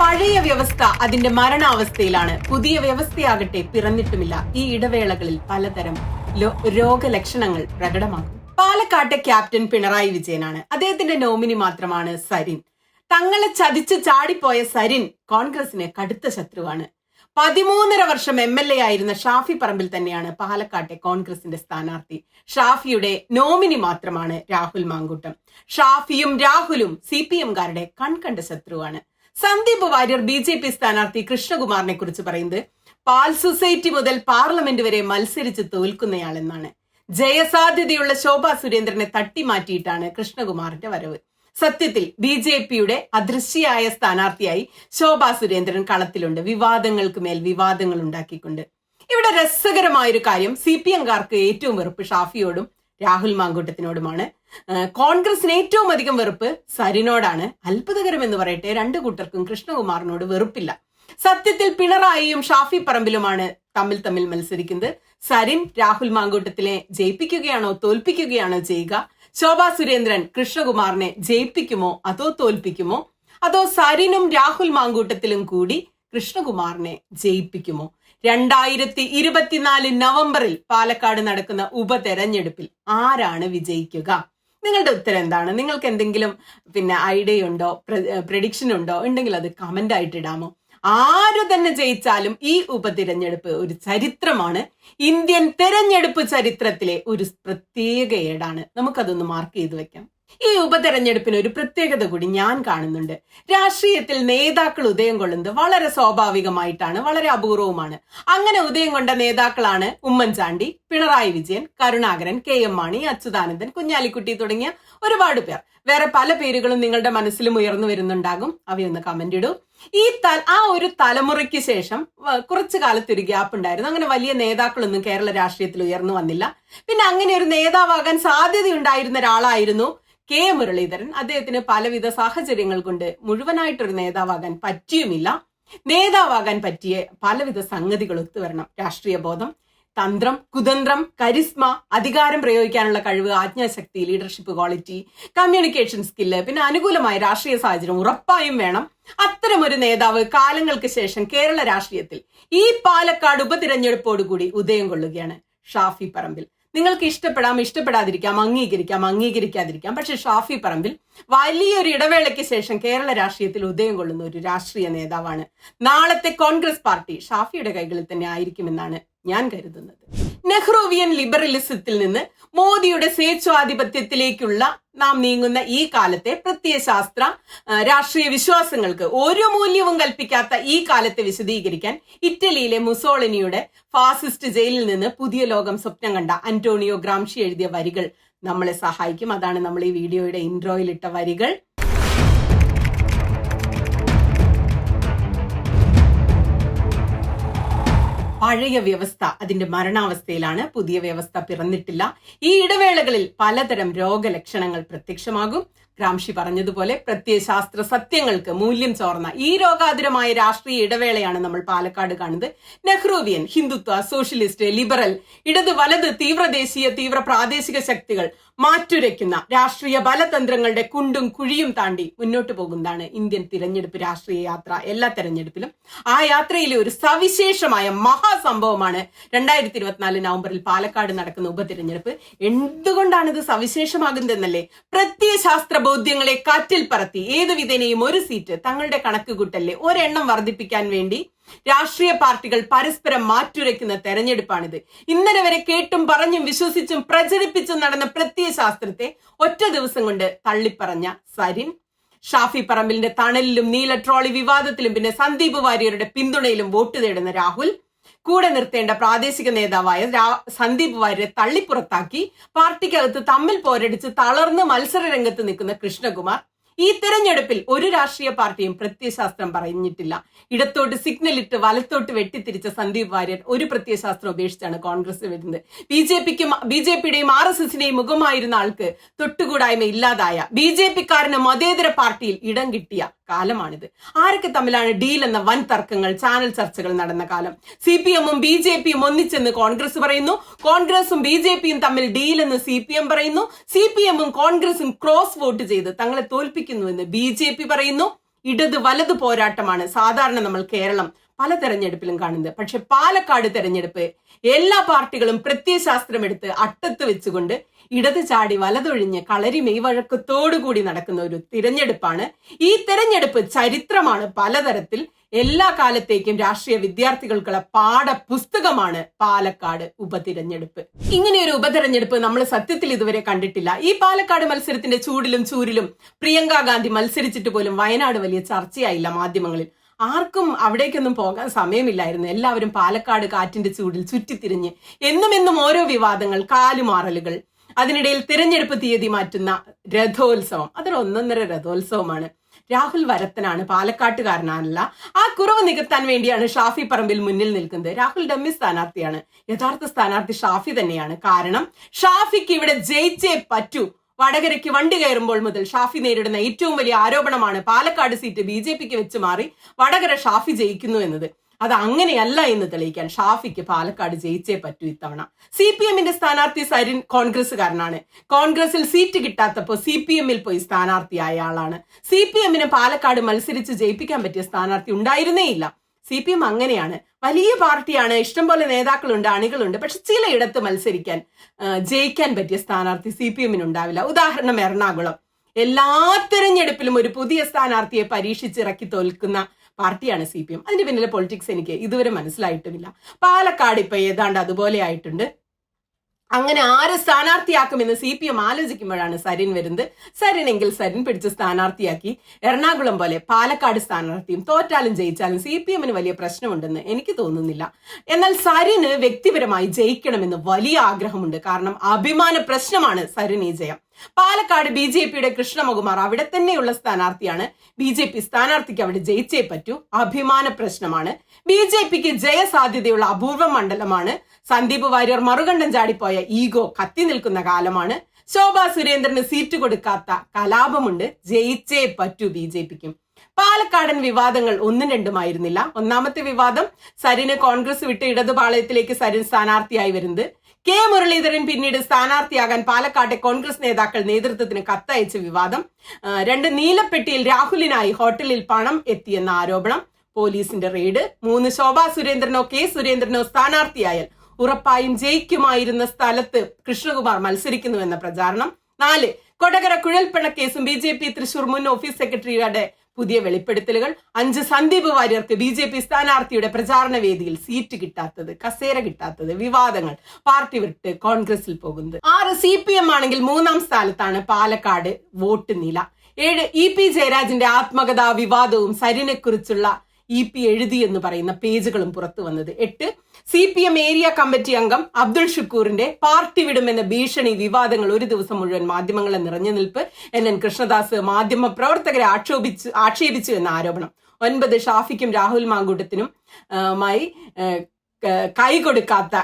പഴയ വ്യവസ്ഥ അതിന്റെ മരണാവസ്ഥയിലാണ്. പുതിയ വ്യവസ്ഥയാകട്ടെ പിറന്നിട്ടുമില്ല. ഈ ഇടവേളകളിൽ പലതരം രോഗലക്ഷണങ്ങൾ പ്രകടമാകും പാലക്കാട്ടെ ക്യാപ്റ്റൻ പിണറായി വിജയനാണ്. അദ്ദേഹത്തിന്റെ നോമിനി മാത്രമാണ് സരിൻ. തങ്ങളെ ചതിച്ച് ചാടിപ്പോയ സരിൻ കോൺഗ്രസിന് കടുത്ത ശത്രുവാണ്. പതിമൂന്നര വർഷം എം എൽ എ ആയിരുന്ന ഷാഫി പറമ്പിൽ തന്നെയാണ് പാലക്കാട്ടെ കോൺഗ്രസിന്റെ സ്ഥാനാർത്ഥി. ഷാഫിയുടെ നോമിനി മാത്രമാണ് രാഹുൽ മാങ്കൂട്ടം. ഷാഫിയും രാഹുലും സി പി എംകാരുടെ കൺകണ്ട ശത്രുവാണ്. Sandeep Warrier B J P സ്ഥാനാർത്ഥി കൃഷ്ണകുമാറിനെ കുറിച്ച് പറയുന്നത് പാൽ സൊസൈറ്റി മുതൽ പാർലമെന്റ് വരെ മത്സരിച്ച് തോൽക്കുന്നയാളെന്നാണ്. ജയസാധ്യതയുള്ള ശോഭാ സുരേന്ദ്രനെ തട്ടിമാറ്റിയിട്ടാണ് കൃഷ്ണകുമാറിന്റെ വരവ്. സത്യത്തിൽ ബി ജെ പിയുടെ അദൃശ്യയായ സ്ഥാനാർത്ഥിയായി ശോഭാ സുരേന്ദ്രൻ കളത്തിലുണ്ട്. വിവാദങ്ങൾക്ക് മേൽ വിവാദങ്ങൾ ഉണ്ടാക്കിക്കൊണ്ട്. ഇവിടെ രസകരമായൊരു കാര്യം സി പി എംകാർക്ക് ഏറ്റവും വെറുപ്പ് ഷാഫിയോടും രാഹുൽ മാങ്കൂട്ടത്തിനോടുമാണ്. കോൺഗ്രസിന് ഏറ്റവും അധികം വെറുപ്പ് സരിനോടാണ്. അത്ഭുതകരം എന്ന് പറയട്ടെ രണ്ട് കൂട്ടർക്കും കൃഷ്ണകുമാറിനോട് വെറുപ്പില്ല. സത്യത്തിൽ പിണറായിയും ഷാഫി പറമ്പിലുമാണ് തമ്മിൽ തമ്മിൽ മത്സരിക്കുന്നത്. സരിൻ രാഹുൽ മാങ്കൂട്ടത്തിനെ ജയിപ്പിക്കുകയാണോ തോൽപ്പിക്കുകയാണോ ചെയ്യുക? ശോഭാ സുരേന്ദ്രൻ കൃഷ്ണകുമാറിനെ ജയിപ്പിക്കുമോ അതോ തോൽപ്പിക്കുമോ? അതോ സരിനും രാഹുൽ മാങ്കൂട്ടത്തിലും കൂടി കൃഷ്ണകുമാറിനെ ജയിപ്പിക്കുമോ? രണ്ടായിരത്തി ഇരുപത്തിനാല് നവംബറിൽ പാലക്കാട് നടക്കുന്ന ഉപതെരഞ്ഞെടുപ്പിൽ ആരാണ് വിജയിക്കുക? നിങ്ങളുടെ ഉത്തരം എന്താണ്? നിങ്ങൾക്ക് എന്തെങ്കിലും പിന്നെ ഐഡിയ ഉണ്ടോ? പ്രഡിക്ഷൻ ഉണ്ടോ? ഉണ്ടെങ്കിൽ അത് കമന്റ് ആയിട്ട് ഇടാമോ? ആര് തന്നെ ജയിച്ചാലും ഈ ഉപതിരഞ്ഞെടുപ്പ് ഒരു ചരിത്രമാണ്. ഇന്ത്യൻ തെരഞ്ഞെടുപ്പ് ചരിത്രത്തിലെ ഒരു പ്രത്യേക ഏടാണ്. നമുക്കതൊന്ന് മാർക്ക് ചെയ്ത് വെക്കാം. ഈ ഉപതെരഞ്ഞെടുപ്പിന് ഒരു പ്രത്യേകത കൂടി ഞാൻ കാണുന്നുണ്ട്. രാഷ്ട്രീയത്തിൽ നേതാക്കൾ ഉദയം കൊള്ളുന്നത് വളരെ സ്വാഭാവികമായിട്ടാണ് വളരെ അപൂർവമാണ് അങ്ങനെ ഉദയം കൊണ്ട നേതാക്കളാണ് ഉമ്മൻചാണ്ടി പിണറായി വിജയൻ കരുണാകരൻ കെ എം മാണി അച്യുതാനന്ദൻ കുഞ്ഞാലിക്കുട്ടി തുടങ്ങിയ ഒരുപാട് പേർ. വേറെ പല പേരുകളും നിങ്ങളുടെ മനസ്സിലും ഉയർന്നു വരുന്നുണ്ടാകും. അവയൊന്ന് കമന്റ് ഇടൂ. ഈ ത ആ ഒരു തലമുറയ്ക്ക് ശേഷം കുറച്ചു കാലത്ത് ഒരു ഗ്യാപ്പ് ഉണ്ടായിരുന്നു. അങ്ങനെ വലിയ നേതാക്കളൊന്നും കേരള രാഷ്ട്രീയത്തിൽ ഉയർന്നു വന്നില്ല. പിന്നെ അങ്ങനെ ഒരു നേതാവാകാൻ സാധ്യതയുണ്ടായിരുന്ന ഒരാളായിരുന്നു കെ മുരളീധരൻ അദ്ദേഹത്തിന് പലവിധ സാഹചര്യങ്ങൾ കൊണ്ട് മുഴുവനായിട്ടൊരു നേതാവാകാൻ പറ്റിയുമില്ല. നേതാവാകാൻ പറ്റിയ പലവിധ സംഗതികൾ ഒത്തുവരണം രാഷ്ട്രീയ ബോധം തന്ത്രം കുതന്ത്രം കരിസ്മ അധികാരം പ്രയോഗിക്കാനുള്ള കഴിവ് ആജ്ഞാശക്തി ലീഡർഷിപ്പ് ക്വാളിറ്റി കമ്മ്യൂണിക്കേഷൻ സ്കില്ല് പിന്നെ അനുകൂലമായ രാഷ്ട്രീയ സാഹചര്യം ഉറപ്പായും വേണം. അത്തരമൊരു നേതാവ് കാലങ്ങൾക്ക് ശേഷം കേരള രാഷ്ട്രീയത്തിൽ ഈ പാലക്കാട് ഉപതിരഞ്ഞെടുപ്പോടുകൂടി ഉദയം കൊള്ളുകയാണ് ഷാഫി പറമ്പിൽ. നിങ്ങൾക്ക് ഇഷ്ടപ്പെടാം ഇഷ്ടപ്പെടാതിരിക്കാം അംഗീകരിക്കാം അംഗീകരിക്കാതിരിക്കാം. പക്ഷെ ഷാഫി പറമ്പിൽ വലിയൊരു ഇടവേളയ്ക്ക് ശേഷം കേരള രാഷ്ട്രീയത്തിൽ ഉദയം കൊള്ളുന്ന ഒരു രാഷ്ട്രീയ നേതാവാണ് നാളത്തെ കോൺഗ്രസ് പാർട്ടി ഷാഫിയുടെ കൈകളിൽ തന്നെ ആയിരിക്കുമെന്നാണ് ഞാൻ കരുതുന്നത്. നെഹ്റുവിയൻ ലിബറലിസത്തിൽ നിന്ന് മോദിയുടെ സ്വേച്ഛാധിപത്യത്തിലേക്കുള്ള നാം നീങ്ങുന്ന ഈ കാലത്തെ പ്രത്യയശാസ്ത്ര രാഷ്ട്രീയ വിശ്വാസങ്ങൾക്ക് ഒരു മൂല്യവും കൽപ്പിക്കാത്ത ഈ കാലത്തെ വിശദീകരിക്കാൻ ഇറ്റലിയിലെ മുസോളിനിയുടെ ഫാസിസ്റ്റ് ജയിലിൽ നിന്ന് പുതിയ ലോകം സ്വപ്നം കണ്ട അന്റോണിയോ ഗ്രാംഷി എഴുതിയ വരികൾ നമ്മളെ സഹായിക്കും. അതാണ് നമ്മൾ ഈ വീഡിയോയുടെ ഇൻട്രോയിലിട്ട വരികൾ. പഴയ വ്യവസ്ഥ അതിന്റെ മരണാവസ്ഥയിലാണ് പുതിയ വ്യവസ്ഥ പിറന്നിട്ടില്ല. ഈ ഇടവേളകളിൽ പലതരം രോഗലക്ഷണങ്ങൾ പ്രത്യക്ഷമാകും. ഗ്രാംഷി പറഞ്ഞതുപോലെ പ്രത്യയശാസ്ത്ര സത്യങ്ങൾക്ക് മൂല്യം ചോർന്ന ഈ രോഗാതുരമായ രാഷ്ട്രീയ ഇടവേളയാണ് നമ്മൾ പാലക്കാട് കാണുന്നത്. നെഹ്റുവിയൻ ഹിന്ദുത്വ സോഷ്യലിസ്റ്റ് ലിബറൽ ഇടത് വലത് തീവ്രദേശീയ തീവ്ര പ്രാദേശിക ശക്തികൾ മാറ്റുരയ്ക്കുന്ന രാഷ്ട്രീയ ബലതന്ത്രങ്ങളുടെ കുണ്ടും കുഴിയും താണ്ടി മുന്നോട്ട് പോകുന്നതാണ് ഇന്ത്യൻ തിരഞ്ഞെടുപ്പ് രാഷ്ട്രീയ യാത്ര എല്ലാ തെരഞ്ഞെടുപ്പിലും. ആ യാത്രയിലെ ഒരു സവിശേഷമായ മഹാസംഭവമാണ് രണ്ടായിരത്തി ഇരുപത്തിനാല് നവംബറിൽ പാലക്കാട് നടക്കുന്ന ഉപതിരഞ്ഞെടുപ്പ്. എന്തുകൊണ്ടാണ് ഇത് സവിശേഷമാകുന്നതെന്നല്ലേ? പ്രത്യയശാസ്ത്ര ബോധ്യങ്ങളെ കാറ്റിൽ പറത്തി. ഏത് വിധേനയും ഒരു സീറ്റ് തങ്ങളുടെ കണക്കുകൂട്ടലിലെ ഒരെണ്ണം വർദ്ധിപ്പിക്കാൻ വേണ്ടി രാഷ്ട്രീയ പാർട്ടികൾ പരസ്പരം മാറ്റുരയ്ക്കുന്ന തെരഞ്ഞെടുപ്പാണിത്. ഇന്നലെ വരെ കേട്ടും പറഞ്ഞും വിശ്വസിച്ചും പ്രചരിപ്പിച്ചും നടന്ന പ്രത്യയശാസ്ത്രത്തെ ഒറ്റ ദിവസം കൊണ്ട് തള്ളിപ്പറഞ്ഞ സരിൻ ഷാഫി പറമ്പിലിന്റെ തണലിലും നീല ട്രോളി വിവാദത്തിലും പിന്നെ സന്ദീപ് വാര്യരുടെ പിന്തുണയിലും വോട്ട് തേടുന്ന രാഹുൽ കൂടെ നിർത്തേണ്ട പ്രാദേശിക നേതാവായ സന്ദീപ് വാര്യരെ തള്ളിപ്പുറത്താക്കി. പാർട്ടിക്കകത്ത് തമ്മിൽ പോരടിച്ച് തളർന്ന് മത്സര രംഗത്ത് നിൽക്കുന്ന കൃഷ്ണകുമാർ ഈ തെരഞ്ഞെടുപ്പിൽ ഒരു രാഷ്ട്രീയ പാർട്ടിയും പ്രത്യയശാസ്ത്രം പറഞ്ഞിട്ടില്ല. ഇടത്തോട്ട് സിഗ്നൽ ഇട്ട് വലത്തോട്ട് വെട്ടിത്തിരിച്ച സന്ദീപ് വാര്യർ ഒരു പ്രത്യയശാസ്ത്രം ഉപേക്ഷിച്ചാണ് കോൺഗ്രസ് വരുന്നത്. ബി ജെ പിക്കും ബി ജെ പിയുടെയും ആർ എസ് എസിന്റെയും മുഖമായിരുന്ന ആൾക്ക് തൊട്ടുകൂടായ്മ ഇല്ലാതായ ബി ജെ പിക്കാരന് മതേതര പാർട്ടിയിൽ ഇടം കിട്ടിയ കാലമാണിത്. ആരൊക്കെ തമ്മിലാണ് ഡീൽ എന്ന വൻ തർക്കങ്ങൾ ചാനൽ ചർച്ചകൾ നടന്ന കാലം? സി പി എമ്മും ബി ജെ പിയും ഒന്നിച്ചെന്ന് കോൺഗ്രസ് പറയുന്നു. കോൺഗ്രസും ബി ജെ പിയും തമ്മിൽ ഡീൽ എന്ന് സി പി എം പറയുന്നു. സി പി എമ്മും കോൺഗ്രസും ക്രോസ് വോട്ട് ചെയ്ത് തങ്ങളെ തോൽപ്പിക്കുന്നുവെന്ന് ബി ജെ പി പറയുന്നു. ഇടത് വലത് പോരാട്ടമാണ്. സാധാരണ നമ്മൾ കേരളം പല തെരഞ്ഞെടുപ്പിലും കാണുന്നത്. പക്ഷെ പാലക്കാട് തെരഞ്ഞെടുപ്പ് എല്ലാ പാർട്ടികളും പ്രത്യയശാസ്ത്രം എടുത്ത് അട്ടത്ത് വെച്ചുകൊണ്ട് ഇടത് ചാടി വലതൊഴിഞ്ഞ് കളരി മെയ്വഴക്കത്തോടുകൂടി നടക്കുന്ന ഒരു തിരഞ്ഞെടുപ്പാണ്. ഈ തെരഞ്ഞെടുപ്പ് ചരിത്രമാണ് പലതരത്തിൽ എല്ലാ കാലത്തേക്കും രാഷ്ട്രീയ വിദ്യാർത്ഥികൾക്കുള്ള പാഠപുസ്തകമാണ് പാലക്കാട് ഉപതിരഞ്ഞെടുപ്പ്. ഇങ്ങനെ ഒരു ഉപതെരഞ്ഞെടുപ്പ് നമ്മൾ സത്യത്തിൽ ഇതുവരെ കണ്ടിട്ടില്ല. ഈ പാലക്കാട് മത്സരത്തിന്റെ ചൂടിലും ചൂരിലും പ്രിയങ്ക ഗാന്ധി മത്സരിച്ചിട്ട് പോലും വയനാട് വലിയ ചർച്ചയായില്ല മാധ്യമങ്ങളിൽ. ആർക്കും അവിടേക്കൊന്നും പോകാൻ സമയമില്ലായിരുന്നു. എല്ലാവരും പാലക്കാട് കാറ്റിന്റെ ചൂടിൽ ചുറ്റിത്തിരിഞ്ഞ് എന്നും എന്നും ഓരോ വിവാദങ്ങൾ കാലുമാറലുകൾ. അതിനിടയിൽ തിരഞ്ഞെടുപ്പ് തീയതി മാറ്റുന്ന രഥോത്സവം. അതൊരു ഒന്നൊന്നര രഥോത്സവമാണ്. രാഹുൽ വരത്തനാണ് പാലക്കാട്ടുകാരനല്ല ആ കുറവ് നികത്താൻ വേണ്ടിയാണ് ഷാഫി പറമ്പിൽ മുന്നിൽ നിൽക്കുന്നത്. രാഹുൽ ഡമ്മി സ്ഥാനാർത്ഥിയാണ്. യഥാർത്ഥ സ്ഥാനാർത്ഥി ഷാഫി തന്നെയാണ്. കാരണം ഷാഫിക്ക് ഇവിടെ ജയിച്ചേ പറ്റൂ. വടകരയ്ക്ക് വണ്ടി കയറുമ്പോൾ മുതൽ ഷാഫി നേരിടുന്ന ഏറ്റവും വലിയ ആരോപണമാണ് പാലക്കാട് സീറ്റ് ബി ജെ പിക്ക് വെച്ച് മാറി വടകര ഷാഫി ജയിക്കുന്നു എന്നത്. അത് അങ്ങനെയല്ല എന്ന് തെളിയിക്കാൻ ഷാഫിക്ക് പാലക്കാട് ജയിച്ചേ പറ്റൂ ഇത്തവണ. സി പി എമ്മിന്റെ സ്ഥാനാർത്ഥി സരിൻ കോൺഗ്രസ്സുകാരനാണ്. കോൺഗ്രസിൽ സീറ്റ് കിട്ടാത്തപ്പോൾ സി പി എമ്മിൽ പോയി സ്ഥാനാർത്ഥിയായ ആളാണ്. സി പി എമ്മിന് പാലക്കാട് മത്സരിച്ച് ജയിപ്പിക്കാൻ പറ്റിയ സ്ഥാനാർത്ഥി ഉണ്ടായിരുന്നേ ഇല്ല സി പി എം അങ്ങനെയാണ്. വലിയ പാർട്ടിയാണ് ഇഷ്ടംപോലെ നേതാക്കളുണ്ട് അണികളുണ്ട് പക്ഷെ ചിലയിടത്ത് മത്സരിക്കാൻ ജയിക്കാൻ പറ്റിയ സ്ഥാനാർത്ഥി സി പി എമ്മിന് ഉണ്ടാവില്ല. ഉദാഹരണം എറണാകുളം. എല്ലാ തെരഞ്ഞെടുപ്പിലും ഒരു പുതിയ സ്ഥാനാർത്ഥിയെ പരീക്ഷിച്ചിറക്കി തോൽക്കുന്ന പാർട്ടിയാണ് സി പി എം. അതിന്റെ പിന്നിലെ പൊളിറ്റിക്സ് എനിക്ക് ഇതുവരെ മനസ്സിലായിട്ടുമില്ല. പാലക്കാട് ഇപ്പൊ ഏതാണ്ട് അതുപോലെ ആയിട്ടുണ്ട്. അങ്ങനെ ആരെ സ്ഥാനാർത്ഥിയാക്കുമെന്ന് സി പി എം ആലോചിക്കുമ്പോഴാണ് സരിൻ വരുന്നത്. സരിനെങ്കിൽ സരിൻ പിടിച്ച് സ്ഥാനാർത്ഥിയാക്കി. എറണാകുളം പോലെ പാലക്കാട് സ്ഥാനാർത്ഥിയും തോറ്റാലും ജയിച്ചാലും സി പി എമ്മിന് വലിയ പ്രശ്നമുണ്ടെന്ന് എനിക്ക് തോന്നുന്നില്ല. എന്നാൽ സരിന് വ്യക്തിപരമായി ജയിക്കണമെന്ന് വലിയ ആഗ്രഹമുണ്ട്. കാരണം അഭിമാന പ്രശ്നമാണ് സരിൻ ഈ ജയം. പാലക്കാട് ബി ജെ പിയുടെ കൃഷ്ണമകുമാർ അവിടെ തന്നെയുള്ള സ്ഥാനാർത്ഥിയാണ്. ബി ജെ പി സ്ഥാനാർത്ഥിക്ക് അവിടെ ജയിച്ചേ പറ്റൂ. അഭിമാന പ്രശ്നമാണ്. ബി ജെ പിക്ക് ജയസാധ്യതയുള്ള അപൂർവ മണ്ഡലമാണ് സന്ദീപ് വാര്യർ മറുകണ്ഠം ചാടിപ്പോയ ഈഗോ കത്തി നിൽക്കുന്ന കാലമാണ്. ശോഭാ സുരേന്ദ്രന് സീറ്റ് കൊടുക്കാത്ത കലാപമുണ്ട്. ജയിച്ചേ പറ്റൂ ബി ജെ പിക്കും. പാലക്കാടൻ വിവാദങ്ങൾ ഒന്നും രണ്ടുമായിരുന്നില്ല. ഒന്നാമത്തെ വിവാദം സരിന് കോൺഗ്രസ് വിട്ട് ഇടതുപാളയത്തിലേക്ക് സരിൻ സ്ഥാനാർത്ഥിയായി വരുന്നത്. കെ മുരളീധരൻ പിന്നീട് സ്ഥാനാർത്ഥിയാകാൻ പാലക്കാട്ടെ കോൺഗ്രസ് നേതാക്കൾ നേതൃത്വത്തിന് കത്തയച്ച വിവാദം. രണ്ട് നീലപ്പെട്ടിയിൽ രാഹുലിനായി ഹോട്ടലിൽ പണം എത്തിയെന്ന ആരോപണം. പോലീസിന്റെ റെയ്ഡ്. മൂന്ന് ശോഭാ സുരേന്ദ്രനോ കെ സുരേന്ദ്രനോ സ്ഥാനാർത്ഥിയായാൽ ഉറപ്പായും ജയിക്കുമായിരുന്ന സ്ഥലത്ത് കൃഷ്ണകുമാർ മത്സരിക്കുന്നുവെന്ന പ്രചാരണം. നാല് കൊടകര കുഴൽപ്പണ കേസും ബി ജെ പി തൃശൂർ മുൻ ഓഫീസ് സെക്രട്ടറിയുടെ പുതിയ വെളിപ്പെടുത്തലുകൾ. അഞ്ച് സന്ദീപ് വാര്യർക്ക് ബി ജെ പി സ്ഥാനാർത്ഥിയുടെ പ്രചാരണ വേദിയിൽ സീറ്റ് കിട്ടാത്തത് കസേര കിട്ടാത്തത് വിവാദങ്ങൾ. പാർട്ടി വിട്ട് കോൺഗ്രസിൽ പോകുന്നത്. ആറ് സി പി എം ആണെങ്കിൽ മൂന്നാം സ്ഥാനത്താണ് പാലക്കാട് വോട്ട് നില. ഏഴ് ഇ പി ജയരാജന്റെ ആത്മകഥാ വിവാദവും സരിനെക്കുറിച്ചുള്ള ഇ പി എഴുതി എന്ന് പറയുന്ന പേജുകളും പുറത്തു വന്നത്. എട്ട് C P M area committee അംഗം അബ്ദുൾ ഷുക്കൂറിന്റെ പാർട്ടി വിടുമെന്ന ഭീഷണി വിവാദങ്ങൾ ഒരു ദിവസം മുഴുവൻ മാധ്യമങ്ങളെ നിറഞ്ഞു നിൽപ്പ്. എൻ. എൻ. കൃഷ്ണദാസ് മാധ്യമ പ്രവർത്തകരെ ആക്ഷേപിച്ചു ആക്ഷേപിച്ചു എന്ന ആരോപണം. ഒൻപത് ഷാഫിക്കും രാഹുൽ മാങ്കൂട്ടത്തിനും മായി കൈ കൊടുക്കാത്ത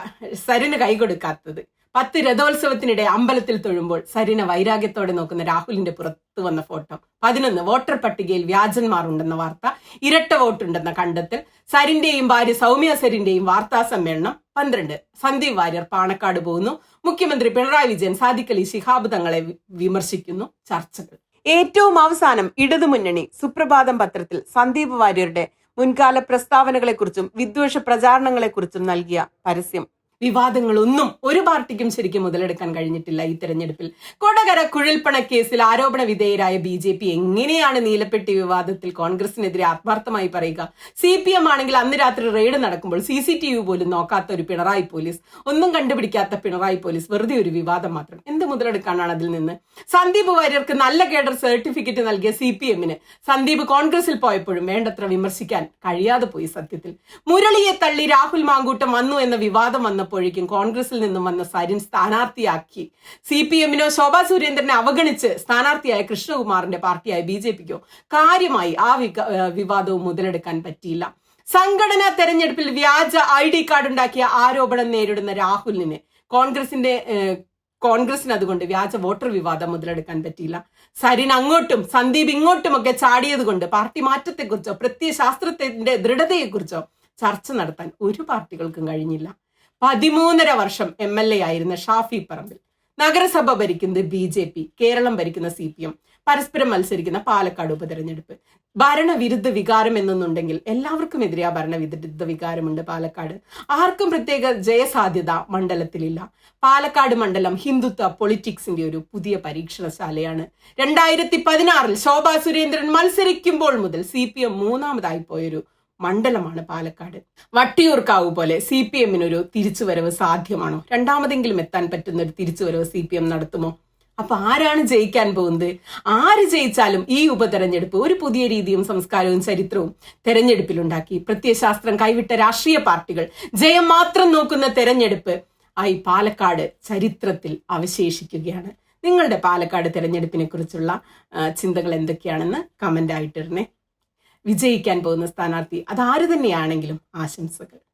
സരിന് കൈ കൊടുക്കാത്തത് പത്ത് രഥോത്സവത്തിനിടെ അമ്പലത്തിൽ തൊഴുമ്പോൾ സരിന വൈരാഗ്യത്തോടെ നോക്കുന്ന രാഹുലിന്റെ പുറത്തു വന്ന ഫോട്ടോ. പതിനൊന്ന് വോട്ടർ പട്ടികയിൽ വ്യാജന്മാർ ഉണ്ടെന്ന വാർത്ത ഇരട്ട വോട്ടുണ്ടെന്ന കണ്ടെത്തൽ സരിന്റെയും ഭാര്യ സൗമ്യ സരിന്റെയും വാർത്താ സമ്മേളനം പന്ത്രണ്ട്. സന്ദീപ് വാര്യർ പാണക്കാട് പോകുന്നു. മുഖ്യമന്ത്രി പിണറായി വിജയൻ സാദിഖലി ശിഹാബ് തങ്ങളെ വിമർശിക്കുന്നു. ചർച്ചകൾ. ഏറ്റവും അവസാനം ഇടതുമുന്നണി സുപ്രഭാതം പത്രത്തിൽ സന്ദീപ് വാര്യരുടെ മുൻകാല പ്രസ്താവനകളെക്കുറിച്ചും വിദ്വേഷ പ്രചാരണങ്ങളെക്കുറിച്ചും നൽകിയ പരസ്യം. വിവാദങ്ങളൊന്നും ഒരു പാർട്ടിക്കും ശരിക്കും മുതലെടുക്കാൻ കഴിഞ്ഞിട്ടില്ല ഈ തെരഞ്ഞെടുപ്പിൽ. കൊടകര കുഴൽപ്പണ കേസിൽ ആരോപണ വിധേയരായ ബി ജെ പി എങ്ങനെയാണ് നീലപ്പെട്ടി വിവാദത്തിൽ കോൺഗ്രസിനെതിരെ ആത്മാർത്ഥമായി പറയുക? സി പി എം ആണെങ്കിൽ അന്ന് രാത്രി റെയ്ഡ് നടക്കുമ്പോൾ സി സി ടി വി പോലും നോക്കാത്ത ഒരു പിണറായി പോലീസ് ഒന്നും കണ്ടുപിടിക്കാത്ത പിണറായി പോലീസ് വെറുതെ ഒരു വിവാദം മാത്രം. മുതലെടുക്കാനാണ് അതിൽ നിന്ന്. സന്ദീപ് വാര്യർക്ക് നല്ല കേഡർ സർട്ടിഫിക്കറ്റ് നൽകിയ സി പി എമ്മിന് സന്ദീപ് കോൺഗ്രസിൽ പോയപ്പോഴും വേണ്ടത്ര വിമർശിക്കാൻ കഴിയാതെ പോയി സത്യത്തിൽ. മുരളിയെ തള്ളി രാഹുൽ മാങ്കൂട്ടം വന്നു എന്ന വിവാദം വന്നപ്പോഴേക്കും കോൺഗ്രസിൽ നിന്നും വന്ന സരിൻ സ്ഥാനാർത്ഥിയാക്കി. സി പി എമ്മിനോ ശോഭാ സുരേന്ദ്രനെ അവഗണിച്ച് സ്ഥാനാർത്ഥിയായ കൃഷ്ണകുമാറിന്റെ പാർട്ടിയായ ബി ജെ പിക്കോ കാര്യമായി ആ വിവാദവും മുതലെടുക്കാൻ പറ്റിയില്ല. സംഘടനാ തെരഞ്ഞെടുപ്പിൽ വ്യാജ ഐ ഡി കാർഡ് ഉണ്ടാക്കിയ ആരോപണം നേരിടുന്ന രാഹുലിനെ കോൺഗ്രസിന്റെ കോൺഗ്രസിന് അതുകൊണ്ട് വ്യാജ വോട്ടർ വിവാദം മുതലെടുക്കാൻ പറ്റിയില്ല. സരിൻ അങ്ങോട്ടും സന്ദീപ് ഇങ്ങോട്ടും ഒക്കെ ചാടിയത് കൊണ്ട് പാർട്ടി മാറ്റത്തെക്കുറിച്ചോ പ്രത്യയശാസ്ത്രത്തിന്റെ ദൃഢതയെക്കുറിച്ചോ ചർച്ച നടത്താൻ ഒരു പാർട്ടികൾക്കും കഴിഞ്ഞില്ല. പതിമൂന്നര വർഷം എം എൽ എ ആയിരുന്ന ഷാഫി പറമ്പിൽ നഗരസഭ ഭരിക്കുന്നത് ബി ജെ പി കേരളം ഭരിക്കുന്ന സി പി എം. പരസ്പരം മത്സരിക്കുന്ന പാലക്കാട് ഉപതെരഞ്ഞെടുപ്പ്. ഭരണവിരുദ്ധ വികാരം എന്നൊന്നുണ്ടെങ്കിൽ എല്ലാവർക്കും എതിരെ ആ ഭരണവിരുദ്ധ വികാരമുണ്ട് പാലക്കാട്. ആർക്കും പ്രത്യേക ജയസാധ്യത മണ്ഡലത്തിലില്ല. പാലക്കാട് മണ്ഡലം ഹിന്ദുത്വ പൊളിറ്റിക്സിന്റെ ഒരു പുതിയ പരീക്ഷണശാലയാണ്. രണ്ടായിരത്തി പതിനാറിൽ ശോഭാ സുരേന്ദ്രൻ മത്സരിക്കുമ്പോൾ മുതൽ സി പി എം മൂന്നാമതായി പോയൊരു മണ്ഡലമാണ് പാലക്കാട്. വട്ടിയൂർക്കാവ് പോലെ സി പി എമ്മിനൊരു തിരിച്ചുവരവ് സാധ്യമാണോ? രണ്ടാമതെങ്കിലും എത്താൻ പറ്റുന്ന ഒരു തിരിച്ചുവരവ് സി പി എം നടത്തുമോ? അപ്പൊ ആരാണ് ജയിക്കാൻ പോകുന്നത്? ആര് ജയിച്ചാലും ഈ ഉപതെരഞ്ഞെടുപ്പ് ഒരു പുതിയ രീതിയും സംസ്കാരവും ചരിത്രവും തെരഞ്ഞെടുപ്പിലുണ്ടാക്കി. പ്രത്യയശാസ്ത്രം കൈവിട്ട രാഷ്ട്രീയ പാർട്ടികൾ ജയം മാത്രം നോക്കുന്ന തെരഞ്ഞെടുപ്പ് ആയി പാലക്കാട് ചരിത്രത്തിൽ അവശേഷിക്കുകയാണ്. നിങ്ങളുടെ പാലക്കാട് തെരഞ്ഞെടുപ്പിനെ കുറിച്ചുള്ള ചിന്തകൾ എന്തൊക്കെയാണെന്ന് കമന്റ് ആയിട്ടിരുന്നേ വിജയിക്കാൻ പോകുന്ന സ്ഥാനാർത്ഥി അതാര് തന്നെയാണെങ്കിലും ആശംസകൾ.